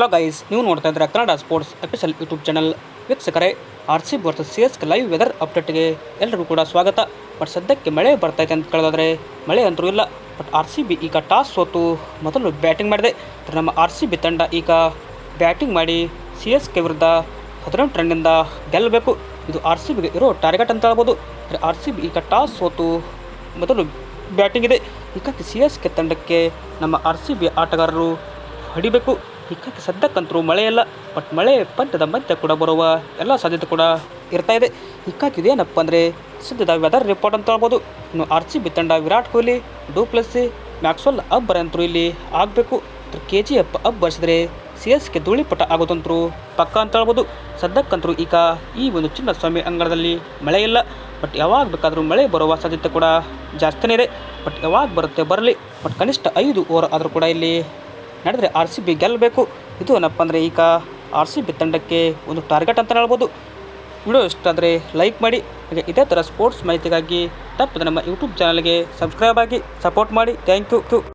Hello guys ನೀವು ನೋಡ್ತಾ ಇದ್ರೆ Kannada sports official YouTube channel ವೀಕ್ಷಕರೇ R C versus C S live weather ಅಪ್ಡೇಟ್ಗೆ ಎಲ್ಲರಿಗೂ ಕೂಡ ಸ್ವಾಗತ. ಬಟ್ ಸದ್ಯಕ್ಕೆ ಮಳೆ ಬರ್ತೈತೆ ಅಂತ ಕೇಳೋದಾದ್ರೆ, ಮಳೆ ಅಂತೂ ಇಲ್ಲ ಬಟ್ ಆರ್ ಸಿ ಬಿ ಈಗ ಟಾಸ್ ಸೋತು, ಮೊದಲು ಬ್ಯಾಟಿಂಗ್ ಮಾಡಿದೆ. ನಮ್ಮ ಆರ್ ಸಿ ಬಿ ತಂಡ ಈಗ ಬ್ಯಾಟಿಂಗ್ ಮಾಡಿ ಸಿ ಎಸ್ ಕೆ ವಿರುದ್ಧ ಹದಿನೆಂಟು ರನ್ನಿಂದ ಗೆಲ್ಲಬೇಕು. ಇದು ಆರ್ ಸಿ ಬಿಗೆ ಇರೋ ಟಾರ್ಗೆಟ್ ಅಂತ ಹೇಳ್ಬೋದು. ಆರ್ ಸಿ ಬಿ ಈಗ ಟಾಸ್ ಸೋತು, ಮೊದಲು ಬ್ಯಾಟಿಂಗ್ ಇದೆ. ಈಗ ಸಿ ಎಸ್ ಕೆ ತಂಡಕ್ಕೆ ನಮ್ಮ ಆರ್ ಸಿ ಬಿ ಆಟಗಾರರು ಹೊಡಿಬೇಕು. ಹೀಗಾಗಿ ಸದ್ಯಕ್ಕಂತರೂ ಮಳೆ ಇಲ್ಲ ಬಟ್ ಮಳೆ ಪಂದ್ಯದ ಮಧ್ಯೆ ಕೂಡ ಬರುವ ಎಲ್ಲ ಸಾಧ್ಯತೆ ಕೂಡ ಇರ್ತಾ ಇದೆ. ಹಿಕ್ಕಾಕಿದೆ ಇದೇನಪ್ಪ ಅಂದರೆ ಸದ್ಯದ ವೆದರ್ ರಿಪೋರ್ಟ್ ಅಂತ ಹೇಳ್ಬೋದು. ಇನ್ನು ಆರ್ ಸಿ ಬಿ ತಂಡ Virat Kohli Du Plessis Maxwell, ಅಬ್ಬರ್ ಅಂತರೂ ಇಲ್ಲಿ ಆಗಬೇಕು. ಕೆ ಜಿ ಎಫ್ ಅಬ್ ಬರೆಸಿದ್ರೆ ಸಿ ಎಸ್ ಕೆ ಧೂಳಿಪಟ ಆಗೋದಂತರೂ ಪಕ್ಕ ಅಂತ ಹೇಳ್ಬೋದು. ಸದ್ಯಕ್ಕಂತರೂ ಈಗ ಈ ಒಂದು ಚಿನ್ನಸ್ವಾಮಿ ಅಂಗಳದಲ್ಲಿ ಮಳೆ ಇಲ್ಲ ಬಟ್ ಯಾವಾಗ ಬೇಕಾದರೂ ಮಳೆ ಬರುವ ಸಾಧ್ಯತೆ ಕೂಡ ಜಾಸ್ತಿನೇ ಇದೆ. ಬಟ್ ಯಾವಾಗ ಬರುತ್ತೆ ಬರಲಿ. ಬಟ್ ಕನಿಷ್ಠ ಐದು ಓವರ್ ಆದರೂ ಕೂಡ ಇಲ್ಲಿ ನಡೆದರೆ ಆರ್ ಸಿ ಬಿ ಗೆಲ್ಲಬೇಕು. ಇದು ಏನಪ್ಪ ಅಂದರೆ ಈಗ ಆರ್ ಸಿ ಬಿ ತಂಡಕ್ಕೆ ಒಂದು ಟಾರ್ಗೆಟ್ ಅಂತ ಹೇಳ್ಬೋದು. ವಿಡಿಯೋ ಇಷ್ಟ ಆದರೆ ಲೈಕ್ ಮಾಡಿ, ಹಾಗೆ ಇದೇ ಥರ ಸ್ಪೋರ್ಟ್ಸ್ ಮಾಹಿತಿಗಾಗಿ ತಪ್ಪದೆ ನಮ್ಮ ಯೂಟ್ಯೂಬ್ ಚಾನಲ್ಗೆ ಸಬ್ಸ್ಕ್ರೈಬ್ ಆಗಿ ಸಪೋರ್ಟ್ ಮಾಡಿ. Thank you